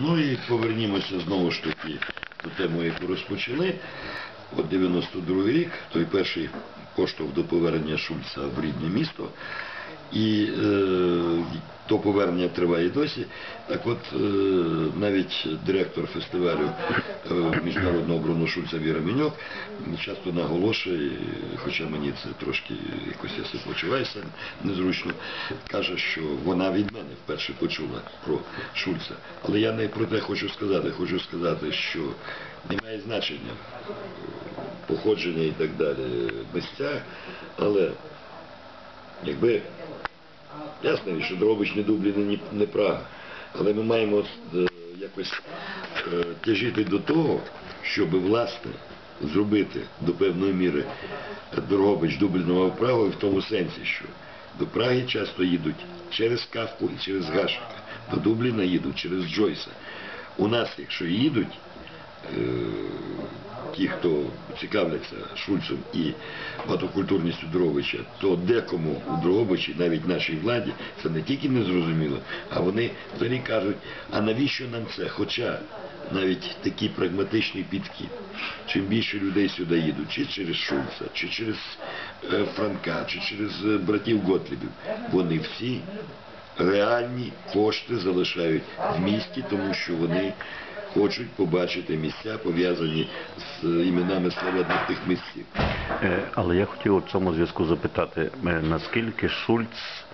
Ну і повернімося знову ж таки до теми, яку розпочали. От 92 рік, той перший поштовх до повернення Шульца в рідне місто. І е, то повернення триває досі. Так от е, навіть директор фестивалю е, міжнародного оборону Шульца Віра Міньок часто наголошує, хоча мені це трошки якось я себе почуваюся незручно, каже, що вона від мене вперше почула про Шульца. Але я не про те хочу сказати. Хочу сказати, що немає значення походження і так далі місця, але якби ясно, що Дрогобич не Дублін, ні, не Прага, але ми маємо е, якось е, тяжіти до того, щоб власне зробити до певної міри Дрогобич Дублінового Прагу в тому сенсі, що до Праги часто їдуть через Кавку і через Гашика, до Дубліна їдуть через Джойса. У нас, якщо їдуть, е, ті, хто цікавляться Шульцем і багатокультурністю Дрогобича, то декому у Дрогобичі, навіть нашій владі, це не тільки не зрозуміло, а вони взагалі кажуть, а навіщо нам це? Хоча навіть такий прагматичний підхід. Чим більше людей сюди їдуть, чи через Шульца, чи через е, Франка, чи через е, братів Готлібів, вони всі реальні кошти залишають в місті, тому що вони хочуть побачити місця, пов'язані з іменами славетних тих місців. Е, Але я хотів у цьому зв'язку запитати, е, наскільки Шульц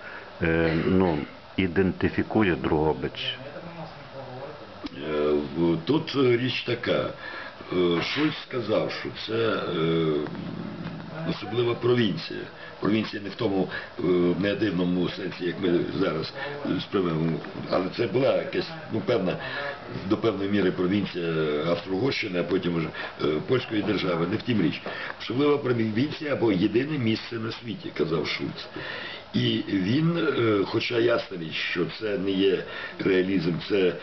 е, ну, ідентифікує Другобич? Тут річ така. Шульц сказав, що це е, особлива провінція. Провінція не в тому е, негативному сенсі, як ми зараз сприймемо, але це була якась ну, певна до певної міри провінція Австро-Угорщини, а потім вже е, польської держави. Не в тім річ. Особлива провінція або єдине місце на світі, казав Шульц. І він, е, хоча ясна річ, що це не є реалізм, це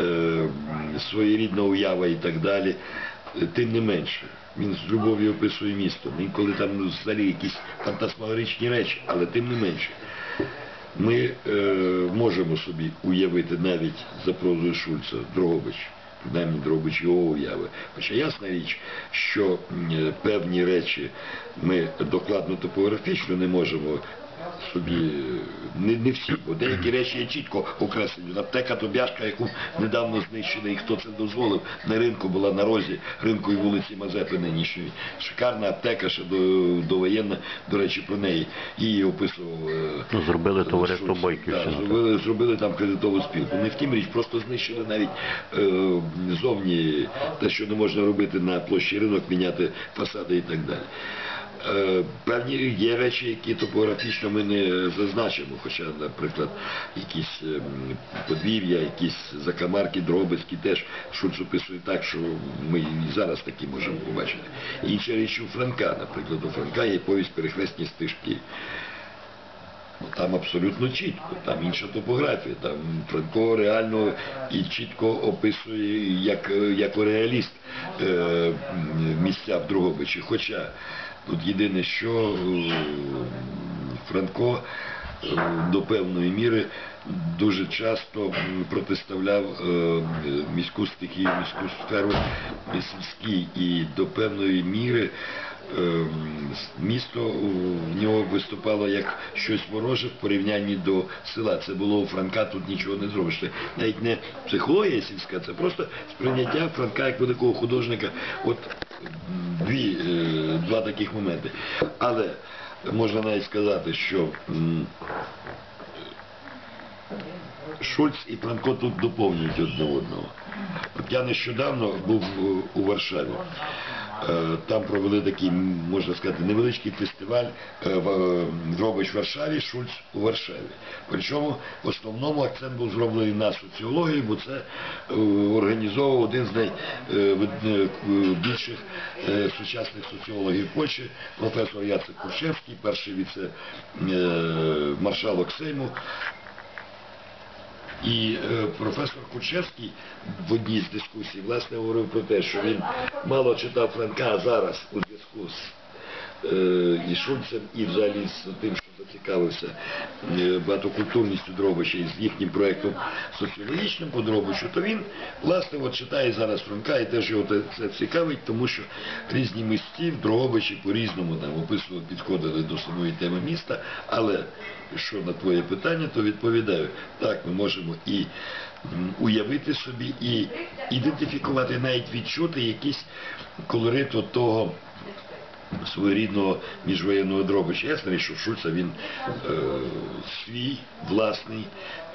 е, своєрідна уява і так далі, е, тим не менше. Він з любов'ю описує місто. Інколи там взагалі якісь фантасмагоричні речі, але тим не менше. Ми е, можемо собі уявити навіть за прозою Шульца Дрогобич, принаймні Дрогобич його уяви. Хоча ясна річ, що е, певні речі ми докладно топографічно не можемо собі не, не всі, бо деякі речі є чітко окреслені. Аптека Тобяшка, яку недавно знищили, і хто це дозволив, на ринку була на розі ринку і вулиці Мазепи нинішньої. Шикарна аптека, ще до, довоєнна, до речі, про неї. Її описував. е, Ну, зробили товариство Так, так. зробили, зробили там кредитову спілку. Не втім річ, просто знищили навіть е, зовні те, що не можна робити на площі ринок, міняти фасади і так далі. Е, Певні є речі, які топографічно ми не зазначимо, хоча, наприклад, якісь ем, подвір'я, якісь закамарки, дробицькі теж Шульц описує так, що ми і зараз такі можемо побачити. Інша річ у Франка, наприклад, у Франка є повість перехресні стежки. Ну, Там абсолютно чітко, там інша топографія, там Франко реально і чітко описує як, як реаліст е, місця в Другобичі. Хоча тут єдине, що е, Франко е, до певної міри дуже часто протиставляв е, міську стихію, міську сферу сільській і до певної міри місто в нього виступало як щось вороже в порівнянні до села. Це було у Франка, тут нічого не зробиш. Навіть не психологія сільська, це просто сприйняття Франка як великого художника. От дві, е, два таких моменти. Але можна навіть сказати, що Шульц і Франко тут доповнюють одне одного. От я нещодавно був е, у Варшаві. Е, Там провели такий, можна сказати, невеличкий фестиваль е, е, Дробич в Варшаві, Шульц у Варшаві. Причому в основному акцент був зроблений на соціологію, бо це організовував один з найбільших сучасних соціологів Польщі, професор Яцек Куршевський, перший віце-маршалок Сейму. І е, професор Кучевський в одній з дискусій власне говорив про те, що він мало читав Франка зараз у зв'язку з е, і Шульцем, і взагалі з тим, що зацікавився е, багатокультурністю Дробича з їхнім проєктом соціологічним по Дробичу, то він, власне, от читає зараз Франка і теж його це цікавить, тому що різні мисті в Дрогобичі по-різному там описували, підходили до самої теми міста, але що на твоє питання, то відповідаю. Так, ми можемо і уявити собі, і ідентифікувати, навіть відчути якийсь колорит того своєрідного міжвоєнного дробича. Ясно, що Шульца він е, свій, власний,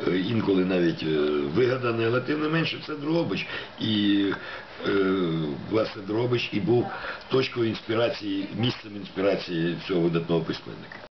е, інколи навіть е, вигаданий, але тим не менше це дробич. І е, власне дробич і був точкою інспірації, місцем інспірації цього видатного письменника.